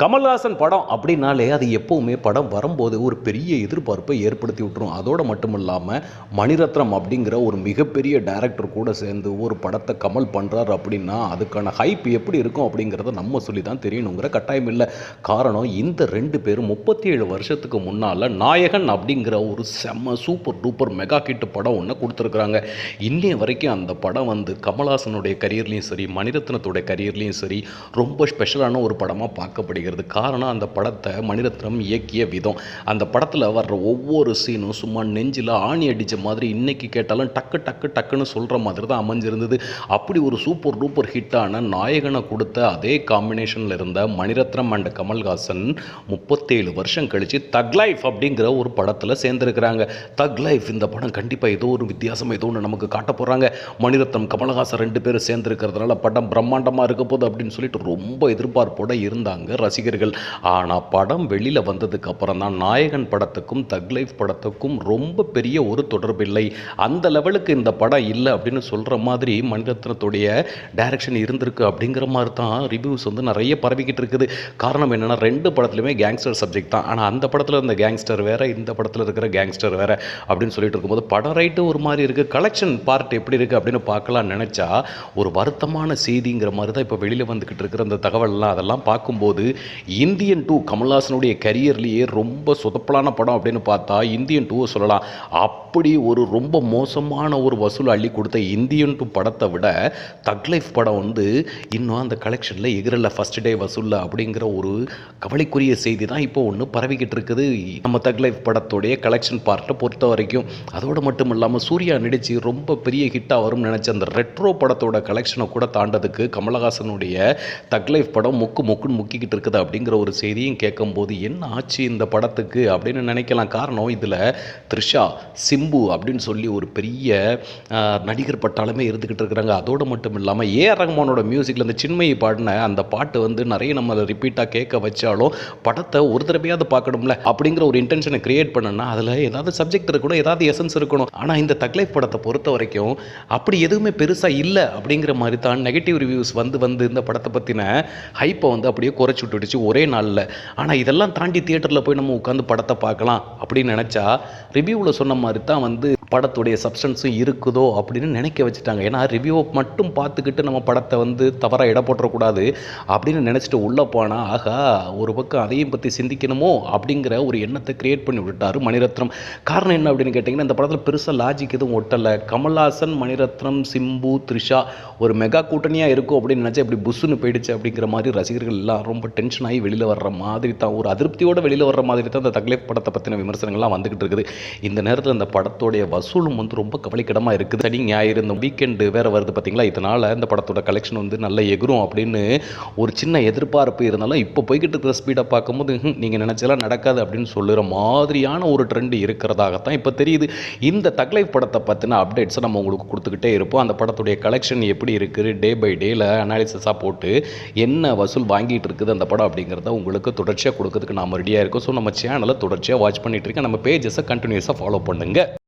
கமல்ஹாசன் படம் அப்படின்னாலே அது எப்போவுமே படம் வரும்போது ஒரு பெரிய எதிர்பார்ப்பை ஏற்படுத்தி விட்டுரும். அதோடு மட்டும் இல்லாமல் மணிரத்னம் அப்படிங்கிற ஒரு மிகப்பெரிய டேரக்டர் கூட சேர்ந்து ஒரு படத்தை கமல் பண்ணுறாரு அப்படின்னா அதுக்கான ஹைப் எப்படி இருக்கும் அப்படிங்கிறத நம்ம சொல்லி தான் தெரியணுங்கிற கட்டாயம் இல்லை. காரணம் இந்த ரெண்டு பேரும் முப்பத்தி ஏழு வருஷத்துக்கு முன்னால் நாயகன் அப்படிங்கிற ஒரு செம்ம சூப்பர் டூப்பர் மெகா கிட்டு படம் ஒன்று கொடுத்துருக்குறாங்க. இன்னைய வரைக்கும் அந்த படம் வந்து கமல்ஹாசனுடைய கரியர்லேயும் சரி மணிரத்னத்துடைய கரியர்லேயும் சரி ரொம்ப ஸ்பெஷலான ஒரு படமாக பார்க்கப்படுகிறது. காரணம் அந்த படத்தை மணிரத்னம் இயக்கிய விதம். அந்த படத்தில் வர்ற ஒவ்வொரு சீனும் சும்மா நெஞ்சில் ஆணி அடித்த மாதிரி இன்னைக்கு கேட்டாலும் டக்கு டக்கு டக்குன்னு சொல்கிற மாதிரி தான் அமைஞ்சிருந்தது. அப்படி ஒரு சூப்பர் டூப்பர் ஹிட்டான நாயகனை கொடுத்த அதே காம்பினேஷனில் இருந்த மணிரத்னம் அண்ட் கமல்ஹாசன் முப்பத்தேழு வருஷம் கழித்து தக் லைஃப் அப்படிங்கிற ஒரு படத்தில் சேர்ந்துருக்கிறாங்க. தக் லைஃப் இந்த படம் கண்டிப்பாக ஏதோ ஒரு வித்தியாசம் ஏதோ ஒன்று நமக்கு காட்ட போகிறாங்க மணிரத்னம் கமல்ஹாசன் ரெண்டு பேரும் சேர்ந்துருக்கிறதுனால படம் பிரம்மாண்டமாக இருக்க போகுது அப்படின்னு சொல்லிட்டு ரொம்ப எதிர்பார்ப்போட இருந்தாங்க ரசிகர்கள். ஆனால் படம் வெளியில் வந்ததுக்கு அப்புறம் தான் நாயகன் படத்துக்கும் தக் லைஃப் படத்துக்கும் ரொம்ப பெரிய ஒரு தொடர்பில்லை அந்த லெவலுக்கு இந்த படம் இல்லை அப்படின்னு சொல்கிற மாதிரி மணிரத்னத்துடைய டைரக்ஷன் இருந்திருக்கு அப்படிங்கிற மாதிரி தான் ரிவ்யூஸ் வந்து நிறைய பரவிக்கிட்டு இருக்குது. காரணம் என்னென்னா ரெண்டு படத்துலையுமே கேங்ஸ்டர் சப்ஜெக்ட் தான். ஆனால் அந்த படத்தில் இருந்த கேங்ஸ்டர் வேறு இந்த படத்தில் இருக்கிற கேங்ஸ்டர் வேறு அப்படின்னு சொல்லிட்டு இருக்கும்போது படம் ரைட்டு ஒரு மாதிரி இருக்குது கலெக்ஷன் பார்ட் எப்படி இருக்குது அப்படின்னு பார்க்கலாம் நினச்சா ஒரு வருத்தமான செய்திங்கிற மாதிரி தான் இப்போ வெளியில் வந்துக்கிட்டு இருக்கிற அந்த தகவல்லாம் அதெல்லாம் பார்க்கும்போது இந்தியன் டூ கமல்ஹாசனுடைய கரியர்லேயே ரொம்ப சொதப்பலான படம் அப்படின்னு பார்த்தா இந்தியன் டூவை சொல்லலாம். அப்படி ஒரு ரொம்ப மோசமான ஒரு வசூல் அள்ளி கொடுத்த இந்தியன் டூ படத்தை விட தக் லைஃப் படம் வந்து இன்னும் அந்த கலெக்ஷனில் எகிரல ஃபஸ்ட் டே வசூலில் அப்படிங்கிற ஒரு கவலைக்குரிய செய்தி தான் இப்போ ஒன்று பரவிக்கிட்டு இருக்குது. நம்ம தக் லைஃப் படத்துடைய கலெக்ஷன் பார்ட்டை பொறுத்த வரைக்கும் அதோடு மட்டும் இல்லாமல் சூர்யா நடித்து ரொம்ப பெரிய ஹிட்டாக வரும்னு நினச்ச அந்த ரெட்ரோ படத்தோட கலெக்ஷனை கூட தாண்டதுக்கு கமலஹாசனுடைய தக் லைஃப் படம் முக்கு முக்குன்னு முக்கிக்கிட்டு இருக்குது. அப்படிங்கிற ஒரு செய்தியும் கேட்கும்போது என்ன ஆச்சு இந்த படத்துக்கு? அப்படின்னு நினைக்கலாம். காரணம் இதில் த்ரிஷா சிம்பு அப்படின்னு சொல்லி ஒரு பெரிய நடிகர் பட்டாலுமே இருந்துக்கிட்டு இருக்கிறாங்க. அதோடு மட்டும் இல்லாமல் ஏ ஆர் ரஹ்மானோட மியூசிக்கில் அந்த சின்மையை பாடின அந்த பாட்டு வந்து நிறைய நம்ம ரிப்பீட்டாக கேட்க வச்சாலும் படத்தை ஒரு தடவையாவது பார்க்கணும்ல அப்படிங்கிற ஒரு இன்டென்ஷனை கிரியேட் பண்ணனா அதில் ஏதாவது சப்ஜெக்ட் இருக்கணும் ஏதாவது எசன்ஸ் இருக்கணும். ஆனால் இந்த தக்லைஃப் படத்தை பொறுத்த வரைக்கும் அப்படி எதுவுமே பெருசாக இல்லை அப்படிங்கிற மாதிரி தான் நெகட்டிவ் ரிவ்யூஸ் வந்து வந்து இந்த படத்தை பற்றின ஹைப்பை வந்து அப்படியே குறைச்சி விட்டுடுச்சு ஒரே நாளில். ஆனால் இதெல்லாம் தாண்டி தியேட்டரில் போய் நம்ம உட்காந்து படத்தை பார்க்கலாம் அப்படின்னு நினச்சா ரிவ்யூவில் சொன்ன மாதிரி தான் வந்து படத்துடைய சப்ஸ்டன்ஸும் இருக்குதோ அப்படின்னு நினைக்க வச்சுட்டாங்க. ஏன்னா ரிவ்யூவை மட்டும் பார்த்துக்கிட்டு நம்ம படத்தை வந்து தவறாக இட போட்டுறக்கூடாது அப்படின்னு நினச்சிட்டு உள்ளே போனால் ஆகா ஒரு பக்கம் அதையும் பற்றி சிந்திக்கணுமோ அப்படிங்கிற ஒரு எண்ணத்தை கிரியேட் பண்ணி விட்டார் மணிரத்னம். காரணம் என்ன அப்படின்னு கேட்டிங்கன்னா இந்த படத்தில் பெருசாக லாஜிக் எதுவும் ஒட்டலை. கமல்ஹாசன் மணிரத்னம் சிம்பு த்ரிஷா ஒரு மெகா கூட்டணியாக இருக்கும் அப்படின்னு நினச்சா இப்படி புஷ்ஷுன்னு போயிடுச்சு அப்படிங்கிற மாதிரி ரசிகர்கள் எல்லாம் ரொம்ப டென்ஷன் ஆகி வெளியில் வர்ற மாதிரி தான் ஒரு அதிருப்தியோடு வெளியில் வர்ற மாதிரி தான் இந்த தக்லைஃப் படத்தை பற்றின விமர்சனங்கள்லாம் வந்துக்கிட்டு இருக்குது. இந்த நேரத்தில் இந்த படத்தோடைய வசூலும் வந்து ரொம்ப கவலைக்கிடமாக இருக்குது. சனி ஞாயிறு இந்த வீக்கெண்டு வேறு வருது பார்த்தீங்களா இதனால் இந்த படத்தோட கலெக்ஷன் வந்து நல்ல எகிரும் அப்படின்னு ஒரு சின்ன எதிர்பார்ப்பு இருந்தாலும் இப்போ போய்கிட்டு இருக்கிற ஸ்பீடை பார்க்கும்போது நீங்கள் நினச்செல்லாம் நடக்காது அப்படின்னு சொல்லுற மாதிரியான ஒரு ட்ரெண்ட் இருக்கிறதாகத்தான் இப்போ தெரியுது. இந்த தக்லைஃப் படத்தை பற்றின அப்டேட்ஸை நம்ம உங்களுக்கு கொடுத்துக்கிட்டே இருப்போம். அந்த படத்துடைய கலெக்ஷன் எப்படி இருக்குது? டே பை டேல அனாலிசிஸாக போட்டு என்ன வசூல் வாங்கிட்டு இருக்குது அந்த படம் அப்படிங்கிறத உங்களுக்கு தொடர்ச்சியாக கொடுக்கறதுக்கு நாம் ரெடியாக இருக்கோம். ஸோ நம்ம சேனலை தொடர்ச்சியாக வாட்ச் பண்ணிட்டு இருக்கேன். நம்ம பேஜஸை கண்டினியூஸாக ஃபாலோ பண்ணுங்கள்